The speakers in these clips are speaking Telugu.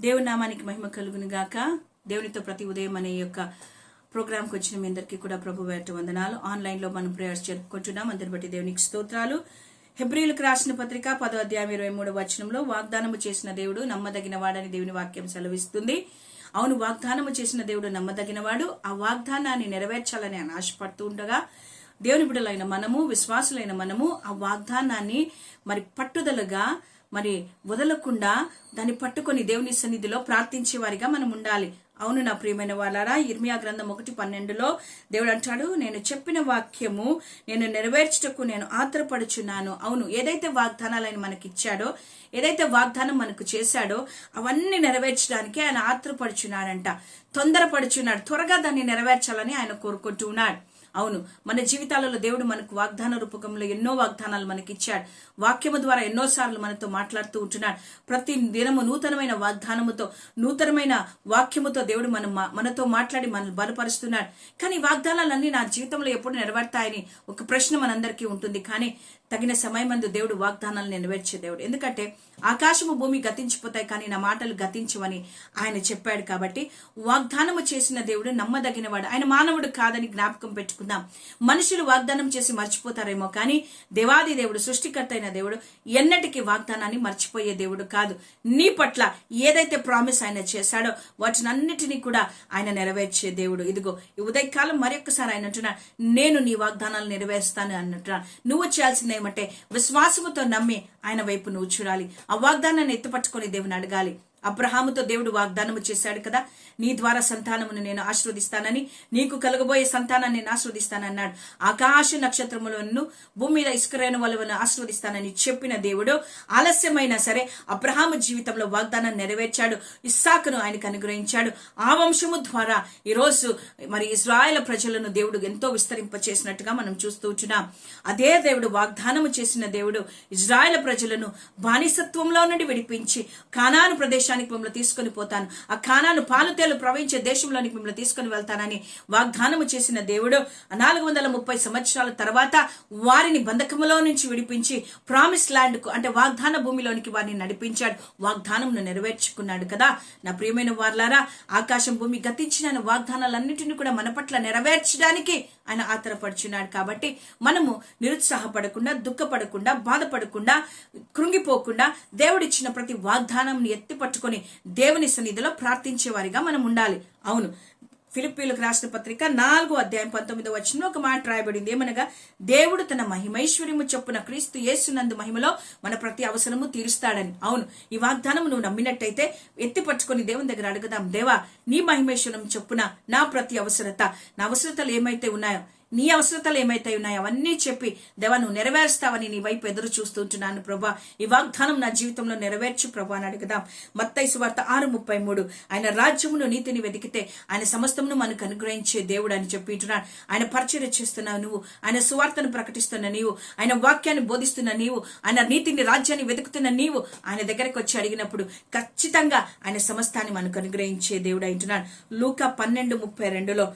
దేవుని నామానికి మహిమ కలుగును గాక. దేవునితో ప్రతి ఉదయం అనే యొక్క ప్రోగ్రాంకి వచ్చిన మీ అందరికీ కూడా ప్రభు వేట వందనాలు. ఆన్లైన్లో మనం ప్రేయర్స్ జరుపుకుంటున్నాం. అందరి బట్టి దేవునికి స్తోత్రాలు. హెబ్రిలకు రాసిన పత్రిక పదో అధ్యాయం ఇరవై మూడో వచనంలో వాగ్దానము చేసిన దేవుడు నమ్మదగిన వాడని దేవుని వాక్యం సెలవిస్తుంది. అవును వాగ్దానము చేసిన దేవుడు నమ్మదగినవాడు ఆ వాగ్దానాన్ని నెరవేర్చాలని ఆయన ఆశపడుతూ ఉండగా దేవుని బిడ్డలైన మనము విశ్వాసులైన మనము ఆ వాగ్దానాన్ని మరి పట్టుదలగా మరి వదలకుండా దాన్ని పట్టుకొని దేవుని సన్నిధిలో ప్రార్థించే వారిగా మనం ఉండాలి. అవును నా ప్రియమైన వాళ్ళారా ఇర్మియా గ్రంథం ఒకటి పన్నెండులో దేవుడు అంటాడు నేను చెప్పిన వాక్యము నేను నెరవేర్చుటకు నేను ఆత్రపడుచున్నాను. అవును ఏదైతే వాగ్దానాలు ఆయన మనకి ఇచ్చాడో ఏదైతే వాగ్దానం మనకు చేశాడో అవన్నీ నెరవేర్చడానికి ఆయన ఆత్రపడుచున్నాడంట. తొందరపడుచున్నాడు త్వరగా దాన్ని నెరవేర్చాలని ఆయన కోరుకుంటున్నాడు అవును మన జీవితాలలో దేవుడు మనకు వాగ్దాన రూపకంలో ఎన్నో వాగ్దానాలు మనకి ఇచ్చాడు వాక్యము ద్వారా ఎన్నోసార్లు మనతో మాట్లాడుతూ ఉంటున్నాడు. ప్రతి దినము నూతనమైన వాగ్దానముతో నూతనమైన వాక్యముతో దేవుడు మన మనతో మాట్లాడి మనల్ని బలపరుస్తున్నాడు. కానీ వాగ్దానాలన్నీ నా జీవితంలో ఎప్పుడు నెరవేర్తాయని ఒక ప్రశ్న మనందరికీ ఉంటుంది. కానీ తగిన సమయమందు దేవుడు వాగ్దానాలు నెరవేర్చే దేవుడు. ఎందుకంటే ఆకాశము భూమి గతించిపోతాయి కానీ నా మాటలు గతించవని ఆయన చెప్పాడు కాబట్టి వాగ్దానము చేసిన దేవుడు నమ్మదగినవాడు. ఆయన మానవుడు కాదని జ్ఞాపకం పెట్టుకుని పెట్టుకుందాం మనుషులు వాగ్దానం చేసి మర్చిపోతారేమో కానీ దేవాది దేవుడు సృష్టికర్త అయిన దేవుడు ఎన్నటికీ వాగ్దానాన్ని మర్చిపోయే దేవుడు కాదు. నీ పట్ల ఏదైతే ప్రామిస్ ఆయన చేశాడో వాటినన్నిటినీ కూడా ఆయన నెరవేర్చే దేవుడు. ఇదిగో ఉదయకాలం మరొకసారి ఆయన అంటున్నాడు నేను నీ వాగ్దానాలు నెరవేరుస్తాను అన్నట్టున్నాడు నువ్వు చేయాల్సింది ఏమంటే విశ్వాసముతో నమ్మి ఆయన వైపు నువ్వు చూడాలి. ఆ వాగ్దానాన్ని ఎత్తుపట్టుకొని దేవుని అడగాలి. అబ్రహాముతో దేవుడు వాగ్దానము చేశాడు కదా. నీ ద్వారా సంతానమును నేను ఆశీర్వదిస్తానని నీకు కలగబోయే సంతానాన్ని నేను ఆశీర్వదిస్తానన్నాడు. ఆకాశ నక్షత్రములను భూమి మీద ఇసుకరైన వాళ్ళను ఆశీర్వదిస్తానని చెప్పిన దేవుడు ఆలస్యమైనా సరే అబ్రహాము జీవితంలో వాగ్దానం నెరవేర్చాడు. ఇస్సాకును ఆయనకు అనుగ్రహించాడు. ఆ వంశము ద్వారా ఈరోజు మరి ఇజ్రాయెల్ ప్రజలను దేవుడు ఎంతో విస్తరింప చేసినట్టుగా మనం చూస్తూ ఉంటున్నాం. అదే దేవుడు వాగ్దానము చేసిన దేవుడు ఇజ్రాయెల్ ప్రజలను బానిసత్వంలో నుండి విడిపించి కానాను దేశానికి మిమ్మల్ని తీసుకొని పోతాను. ఆ కానాను పాలుతేలు ప్రవహించే దేశంలోనికి మిమ్మల్ని తీసుకొని వెళ్తానని వాగ్దానము చేసిన దేవుడు నాలుగు వందల ముప్పై సంవత్సరాల తర్వాత వారిని బంధకములో నుంచి విడిపించి ప్రామిస్ ల్యాండ్కు అంటే వాగ్దాన భూమిలోనికి వారిని నడిపించాడు. వాగ్దానమును నెరవేర్చుకున్నాడు కదా. నా ప్రియమైన వార్లారా ఆకాశం భూమి గతించిన వాగ్దానాలన్నింటినీ కూడా మన పట్ల నెరవేర్చడానికి ఆయన ఆతరపడుచున్నాడు కాబట్టి మనము నిరుత్సాహపడకుండా దుఃఖపడకుండా బాధపడకుండా కృంగిపోకుండా దేవుడిచ్చిన ప్రతి వాగ్దానం ఎత్తి పట్టుకొని దేవుని సన్నిధిలో ప్రార్థించే వారిగా మనం ఉండాలి. అవును. ఫిలిప్పీలకు రాసిన పత్రిక నాలుగో అధ్యాయం పంతొమ్మిదో వచ్చిన ఒక మాట రాయబడింది. ఏమనగా దేవుడు తన మహిమైశ్వర్యము చొప్పున క్రీస్తు యేసునందు మహిమలో మన ప్రతి అవసరము తీరుస్తాడని. అవును. ఈ వాగ్దానం నువ్వు నమ్మినట్టయితే ఎత్తి పట్టుకుని దేవుని దగ్గర అడుగుదాం. దేవా నీ మహిమేశ్వరం చొప్పున నా ప్రతి అవసరత నా అవసరతలు ఏమైతే ఉన్నాయో నీ అవసరతలు ఏమైతే ఉన్నాయో అవన్నీ చెప్పి దేవా నువ్వు నెరవేరుస్తావని నీ వైపు ఎదురు చూస్తుంటున్నాను ప్రభా. ఈ వాగ్దానం నా జీవితంలో నెరవేర్చు ప్రభా అని అడుగుదాం. మత్తై సువార్త ఆరు ముప్పై మూడు. ఆయన రాజ్యమును నీతిని వెతికితే ఆయన సమస్తమును మనకు అనుగ్రహించే దేవుడు అని చెప్పింటున్నాడు ఆయన పరిచయం చేస్తున్నావు నువ్వు. ఆయన సువార్తను ప్రకటిస్తున్న నీవు. ఆయన వాక్యాన్ని బోధిస్తున్న నీవు. ఆయన నీతిని రాజ్యాన్ని వెతుకుతున్న నీవు. ఆయన దగ్గరకు వచ్చి అడిగినప్పుడు ఖచ్చితంగా ఆయన సమస్తాన్ని మనకు అనుగ్రహించే దేవుడు అంటున్నాడు. లూకా పన్నెండు ముప్పై రెండులో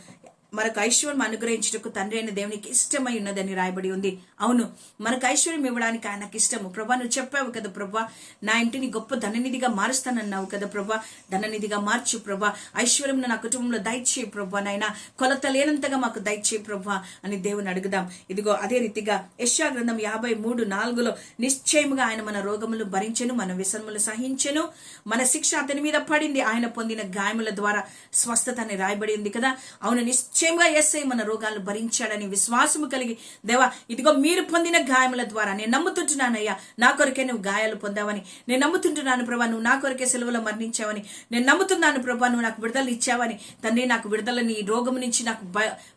మనకు ఐశ్వర్యం అనుగ్రహించుటకు తండ్రి అయిన దేవునికి ఇష్టమై ఉన్నదని రాయబడి ఉంది. అవును మనకు ఐశ్వర్యం ఇవ్వడానికి ఆయనకు ఇష్టము. ప్రభా నువ్వు చెప్పావు కదా ప్రభా నా ఇంటిని గొప్ప ధననిధిగా మారుస్తానన్నావు కదా ప్రభా ధననిధిగా మార్చు ప్రభా ఐశ్వర్యం నా కుటుంబంలో దయచేయి ప్రభా నాయన కొలత లేనంతగా మాకు దయచేయి ప్రభా అని దేవుని అడుగుదాం. ఇదిగో అదే రీతిగా యశా గ్రంథం యాభై మూడు నాలుగులో నిశ్చయముగా ఆయన మన రోగములు భరించెను మన వ్యసనములు సహించెను మన శిక్ష అతని మీద పడింది. ఆయన పొందిన గాయముల ద్వారా స్వస్థత అని రాయబడి ఉంది కదా. అవును నిశ్చయంగా ఎస్ఐ మన రోగాలను భరించాడని విశ్వాసము కలిగి దేవా ఇదిగో మీరు పొందిన గాయముల ద్వారా నేను నమ్ముతుంటున్నానయ్యా నా కొరకే నువ్వు గాయాలు పొందావని. నేను నమ్ముతుంటున్నాను ప్రభా నువ్వు నా కొరకే సెలవులో మరణించావని. నేను నమ్ముతున్నాను ప్రభా నువ్వు నాకు విడుదల ఇచ్చావని. తండ్రి నాకు విడుదలని ఈ రోగం నుంచి నాకు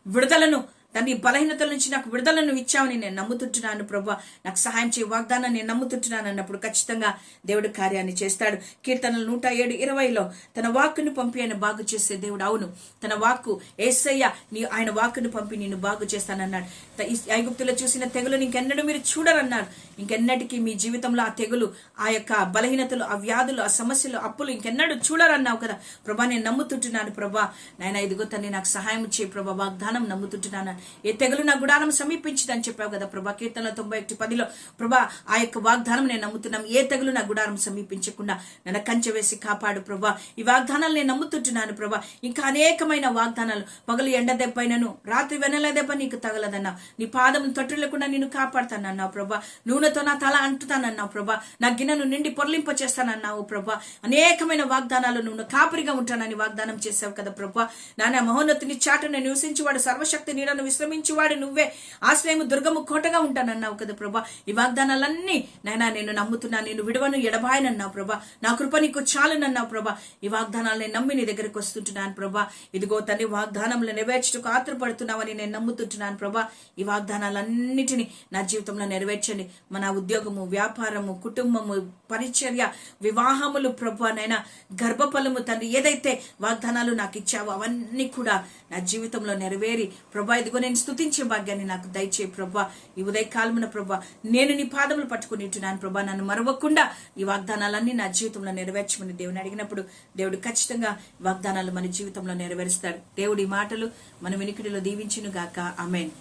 విడుదలను తండ్రి బలహీనతల నుంచి నాకు విడుదలను ఇచ్చావని నేను నమ్ముతుంటున్నాను ప్రభా. నాకు సహాయం చేయ వాగ్దానం నేను నమ్ముతుంటున్నాను అన్నప్పుడు ఖచ్చితంగా దేవుడు కార్యాన్ని చేస్తాడు. కీర్తనలు నూట ఏడు ఇరవైలో తన వాక్కును పంపి ఆయన బాగు చేసే దేవుడు. అవును తన వాక్కు ఏసయ్య నీ ఆయన వాక్కును పంపి నేను బాగు చేస్తానన్నాడు. ఐగుప్తులో చూసిన తెగులు ఇంకెన్నడూ మీరు చూడరన్నాడు. ఇంకెన్నటికీ మీ జీవితంలో ఆ తెగులు ఆ యొక్క బలహీనతలు ఆ వ్యాధులు ఆ సమస్యలు అప్పులు ఇంకెన్నడూ చూడరన్నావు కదా. ప్రభా నేను నమ్ముతుంటున్నాను ప్రభా. నాయన ఇదిగో తన్ని నాకు సహాయం చేయి ప్రభా. వాగ్దానం నమ్ముతుంటున్నాను. ఏ తెగులు నా గుడారం సమీపించదని చెప్పావు కదా ప్రభా. కీర్తన తొంభై ఒకటి పదిలో ప్రభా ఆ యొక్క వాగ్దానం నేను నమ్ముతున్నాం. ఏ తెగులు నా గుడారం సమీపించకుండా నన్ను కంచె వేసి కాపాడు ప్రభా. ఈ వాగ్దానాలు నేను నమ్ముతుంటున్నాను ప్రభా. ఇంకా అనేకమైన వాగ్దానాలు. పగలు ఎండ దెబ్బైనను రాత్రి వెనల దెబ్బ నీకు తగలదన్నా నీ పాదం తొట్టులేకుండా నేను కాపాడుతానన్నావు ప్రభా. నూనెతో నా తల అంటుతానన్నావు ప్రభా. నా గిన్నెను నిండి పొరలింప చేస్తానన్నావు ప్రభా. అనేకమైన వాగ్దానాలు నువ్వు కాపరిగా ఉంటానని వాగ్దానం చేశావు కదా ప్రభా. నాన్న మహోన్నతిని చాటును నివసించేవాడు సర్వశక్తి నీడను విశ్రమించువాడు నువ్వే. ఆశ్రయము దుర్గము కోటగా ఉంటానన్నావు కదా ప్రభా. ఈ వాగ్దానాలన్నీ నైనా నేను నమ్ముతున్నా నేను విడవను ఎడబాయనన్నావు ప్రభా. నా కృప నీకు చాలనన్నావు ప్రభా. ఈ వాగ్దానాలని నమ్మి నీ దగ్గరకు వస్తుంటున్నాను ప్రభా. ఇదిగో తన్ని వాగ్దానంలో నెరవేర్చుటకు ఆత్రపడుతున్నావని నేను నమ్ముతుంటున్నాను ప్రభా. ఈ వాగ్దానాలన్నిటినీ నా జీవితంలో నెరవేర్చండి. మన ఉద్యోగము వ్యాపారము కుటుంబము పరిచర్య వివాహములు ప్రభా నైనా గర్భఫలము తండ్రి ఏదైతే వాగ్దానాలు నాకు ఇచ్చావో అవన్నీ కూడా నా జీవితంలో నెరవేరి ప్రభా ఇదిగో నేను స్తుతించే భాగ్యాన్ని నాకు దయచే ప్రభా. ఈ ఉదయకాలమున ప్రభా నేను నీ పాదములు పట్టుకుని ఉంటున్నాను ప్రభా. నన్ను మరవకుండా ఈ వాగ్దానాలన్నీ నా జీవితంలో నెరవేర్చమని దేవుని అడిగినప్పుడు దేవుడు ఖచ్చితంగా వాగ్దానాలు మన జీవితంలో నెరవేరుస్తాడు. దేవుడి మాటలు మన వినికిడిలో దీవించును గాక అమెన్